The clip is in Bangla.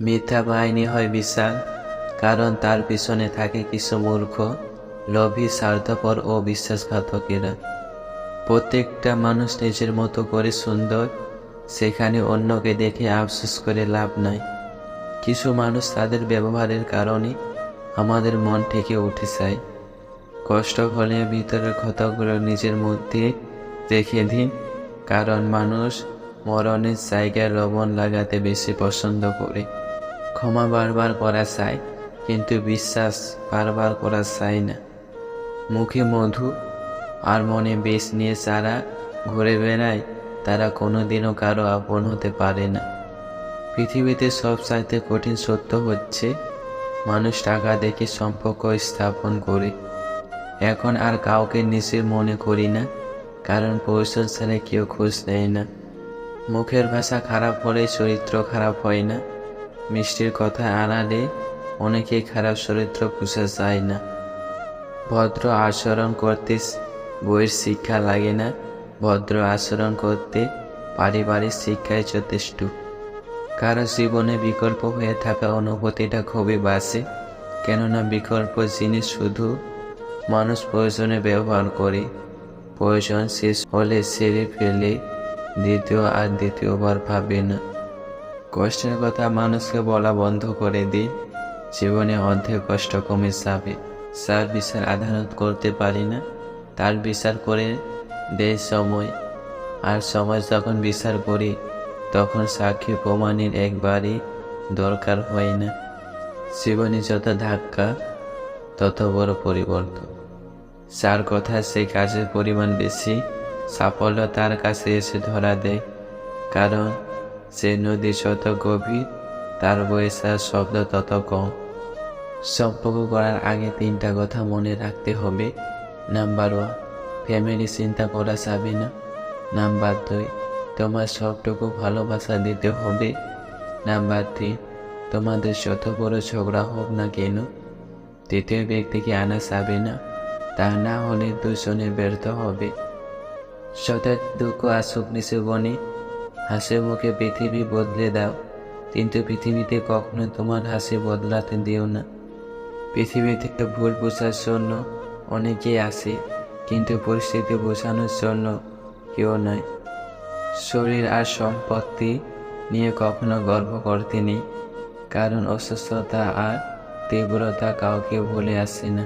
মিথ্যা বাহিনী হয় বিশাল, কারণ তার পিছনে থাকে কিছু মূর্খ, লোভী, স্বার্থপর ও বিশ্বাসঘাতকেরা। প্রত্যেকটা মানুষ নিজের মতো করে সুন্দর, সেখানে অন্যকে দেখে আফসোস করে লাভ নাই। কিছু মানুষ তাদের ব্যবহারের কারণে আমাদের মন থেকে উঠে যায়। কষ্ট হলে ভিতরের ক্ষতগুলো নিজের মধ্যে রেখে দিন, কারণ মানুষ মরণের জায়গায় লবণ লাগাতে বেশি পছন্দ করে। ক্ষমা বারবার করা চায় কিন্তু বিশ্বাস বারবার করা চায় না। মুখে মধু আর মনে বেশ নিয়ে যারা ঘুরে বেড়ায়, তারা কোনোদিনও কারও আপন হতে পারে না। পৃথিবীতে সব চাইতে কঠিন সত্য হচ্ছে, মানুষ টাকা দেখে সম্পর্ক স্থাপন করে। এখন আর কাউকে নিজের মনে করি না, কারণ প্রয়োজন ছাড়া কেউ খোঁজ দেয় না। মুখের ভাষা খারাপ হলে চরিত্র খারাপ হয় না। মিষ্টির কথা আড়ালে অনেকেই খারাপ চরিত্র বোঝা যায় না। ভদ্র আচরণ করতে বইয়ের শিক্ষা লাগে না। ভদ্র আচরণ করতে পারিবারিক শিক্ষায় যথেষ্ট। কারও জীবনে বিকল্প হয়ে থাকা অনুভূতিটা খুবই বাসে কেননা বিকল্প জিনিস শুধু মানুষ প্রয়োজনে ব্যবহার করে। প্রয়োজন শেষ হলে সেরে ফেলে দ্বিতীয় আর দ্বিতীয়বার ভাবে না। কষ্টের কথা মানুষকে বলা বন্ধ করে দিন। জীবনে অর্ধেক কষ্ট কমে যাবে। যার বিচার আদালত করতে পারি না, তার বিচার করে দেয় সময়। আর সময় যখন বিচার করি, তখন সাক্ষী প্রমাণের একবারই দরকার হয় না। জীবনে যত ধাক্কা, তত বড় পরিবর্তন। যার কথা সেই কাজের পরিমাণ বেশি, সাফল্য তার কাছে এসে ধরা দেয়। কারণ সে নদী যত গভীর, তার বয়সের শব্দ তত কম। সম্পর্ক করার আগে তিনটা কথা মনে রাখতে হবে। নাম্বার ওয়ান, ফ্যামিলি চিন্তা করা যাবে না। নাম্বার দুই, তোমার সবটুকু ভালোবাসা দিতে হবে। নাম্বার তিন, তোমাদের যত বড় ঝগড়া হোক না কেন, তৃতীয় ব্যক্তিকে আনা যাবে না, তা না হলে দুজনে ব্যর্থ হবে। সদা দুঃখ আসুক জীবনে হাসি মুখে পৃথিবী বদলে দাও। কিন্তু পৃথিবীতে কখনো তোমার হাসি বদলাতে দিও না। পৃথিবী থেকে ভুল বোঝার জন্য অনেকেই আসে কিন্তু পরিস্থিতি বোঝানোর জন্য কেউ নয়। শরীর আর সম্পত্তি নিয়ে কখনো গর্ব করতে নেই, কারণ অসুস্থতা আর তীব্রতা কাউকে ভুলে আসে না।